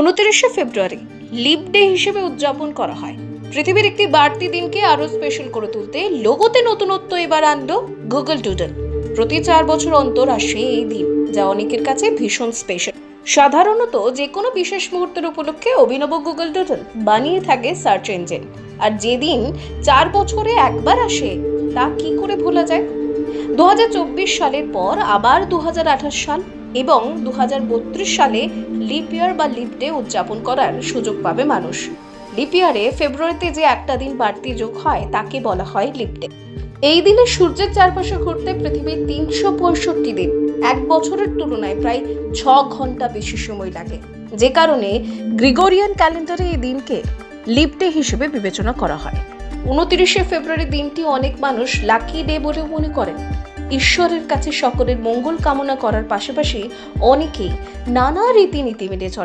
উনত্রিশে ফেব্রুয়ারি lip day হিসেবে উদযাপন করা হয়। পৃথিবীর একটি বাড়তি দিনকে আরও স্পেশাল করে তুলতে লোগোতে নতুনত্ব এবার আনল গুগল ডুডল প্রতি চার বছর অন্তর আসে এই দিন, যা অনেকের কাছে ভীষণ স্পেশাল সাধারণত যে কোনো বিশেষ মুহূর্তের উপলক্ষে অভিনব গুগল ডুডল বানিয়ে থাকে সার্চ ইঞ্জিন আর যেদিন চার বছরে একবার আসে, তা কি করে ভোলা যায়? দু হাজার চব্বিশ সালের পর আবার দু হাজার আঠাশ সাল এবং দু হাজার বত্রিশ সালে লিপ ইয়ার বা লিপ ডে উদযাপন করার সুযোগ পাবে মানুষ। লিপ ইয়ারে ফেব্রুয়ারিতে যে একটা দিন বাড়তি যোগ হয়, তাকে বলা হয় লিপ ডে। এই দিনে সূর্যের চারপাশে ঘুরতে পৃথিবীর তিনশো পঁয়ষট্টি দিন, এক বছরের তুলনায় প্রায় ছ ঘণ্টা বেশি সময় লাগে। যে কারণে গ্রিগোরিয়ান ক্যালেন্ডারে এই দিনকে লিপ ডে হিসেবে বিবেচনা করা হয়। উনত্রিশে ফেব্রুয়ারি দিনটি অনেক মানুষ লাকি ডে বলেও মনে করেন। ঈশ্বরের কাছে সকলের মঙ্গল কামনা করার পাশাপাশি অনেকেই নানা রীতিনীতি মেনে চলে।